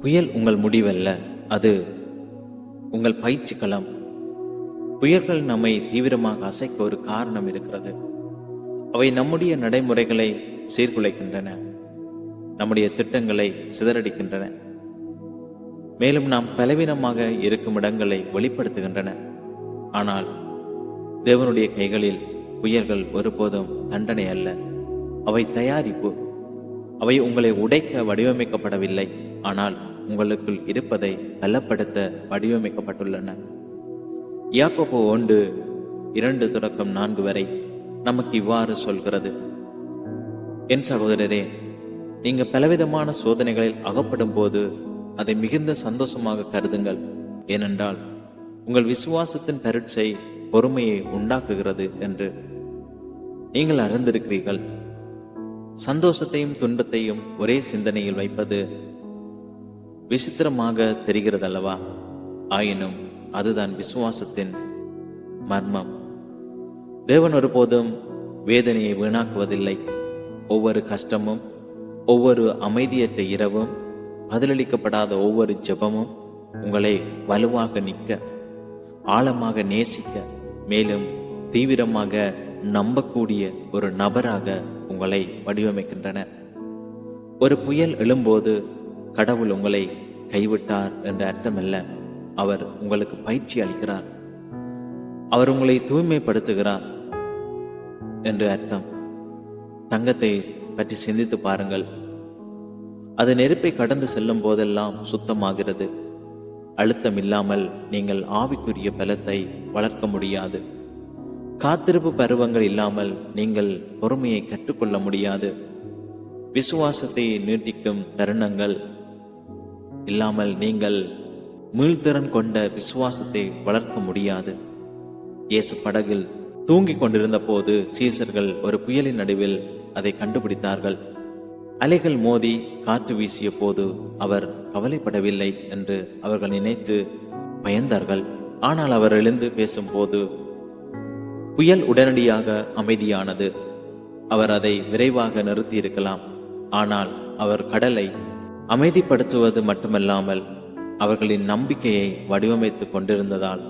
புயல் உங்கள் முடிவல்ல அது உங்கள் பயிற்சி களம் புயல்கள் நம்மை தீவிரமாக அசைக்க ஒரு காரணம் இருக்கிறது. அவை நம்முடைய நடைமுறைகளை சீர்குலைக்கின்றன. நம்முடைய திட்டங்களை சிதறடிக்கின்றன. மேலும் நாம் பலவீனமாக இருக்கும் இடங்களை வெளிப்படுத்துகின்றன. ஆனால் தேவனுடைய கைகளில் புயல்கள் ஒருபோதும் தண்டனை அல்ல. அவை தயாரிப்பு. அவை உங்களை உடைக்க வடிவமைக்கப்படவில்லை. ஆனால் உங்களுக்குள் இருப்பதை பலப்படுத்த வடிவமைக்கப்பட்டுள்ளன. யாக்கோபோ ஒன்று இரண்டு தொடக்கம் நான்கு வரை நமக்கு இவ்வாறு சொல்கிறது. என் சகோதரரே நீங்க பலவிதமான சோதனைகளில் அகப்படும் போது அதை மிகுந்த சந்தோஷமாக கருதுங்கள். ஏனென்றால் உங்கள் விசுவாசத்தின் பரீட்சை பொறுமையை உண்டாக்குகிறது என்று நீங்கள் அறிந்திருக்கிறீர்கள். சந்தோஷத்தையும் துன்பத்தையும் ஒரே சிந்தனையில் வைப்பது விசித்திரமாக தெரிகிறதல்லவா? ஆயினும் அதுதான் விசுவாசத்தின் மர்மம். தேவன் ஒருபோதும் வேதனையை வீணாக்குவதில்லை. ஒவ்வொரு கஷ்டமும் ஒவ்வொரு அமைதியற்ற இரவும் பதிலளிக்கப்படாத ஒவ்வொரு ஜெபமும் உங்களை வலுவாக நிற்க ஆழமாக நேசிக்க மேலும் தீவிரமாக நம்பக்கூடிய ஒரு நபராக உங்களை வடிவமைக்கின்றன. ஒரு புயல் எழும்போது கடவுள் உங்களை கைவிட்டார் என்ற அர்த்தமல்ல. அவர் உங்களுக்கு பயிற்சி அளிக்கிறார். அவர் உங்களை தூய்மைப்படுத்துகிறார் என்று அர்த்தம். தங்கத்தை பற்றி சிந்தித்து பாருங்கள். அது நெருப்பை கடந்து செல்லும் போதெல்லாம் சுத்தமாகிறது. அழுத்தம் இல்லாமல் நீங்கள் ஆவிக்குரிய பலத்தை வளர்க்க முடியாது. காத்திருப்பு பருவங்கள் இல்லாமல் நீங்கள் பொறுமையை கற்றுக்கொள்ள முடியாது. விசுவாசத்தை நீட்டிக்கும் தருணங்கள் இல்லாமல் நீங்கள் மீள்திறன் கொண்ட விசுவாசத்தை வளர்க்க முடியாது. இயேசு படகில் தூங்கிக் கொண்டிருந்த போது சீசர்கள் ஒரு புயலின் நடுவில் அதை கண்டுபிடித்தார்கள். அலைகள் மோதி காற்று வீசிய போது அவர் கவலைப்படவில்லை என்று அவர்கள் நினைத்து பயந்தார்கள். ஆனால் அவர் எழுந்து பேசும்போது புயல் உடனடியாக அமைதியானது. அவர் அதை விரைவாக நிறுத்தியிருக்கலாம். ஆனால் அவர் கடலை அமைதிப்படுத்துவது மட்டுமல்லாமல் அவர்களின் நம்பிக்கையை வடிவமைத்துக் கொண்டிருந்ததால்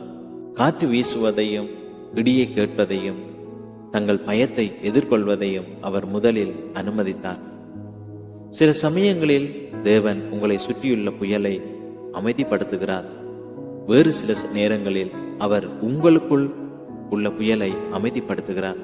காற்று வீசுவதையும் இடியை கேட்பதையும் தங்கள் பயத்தை எதிர்கொள்வதையும் அவர் முதலில் அனுமதித்தார். சில சமயங்களில் தேவன் உங்களை சுற்றியுள்ள புயலை அமைதிப்படுத்துகிறார். வேறு சில நேரங்களில் அவர் உங்களுக்குள் உள்ள புயலை அமைதிப்படுத்துகிறார்.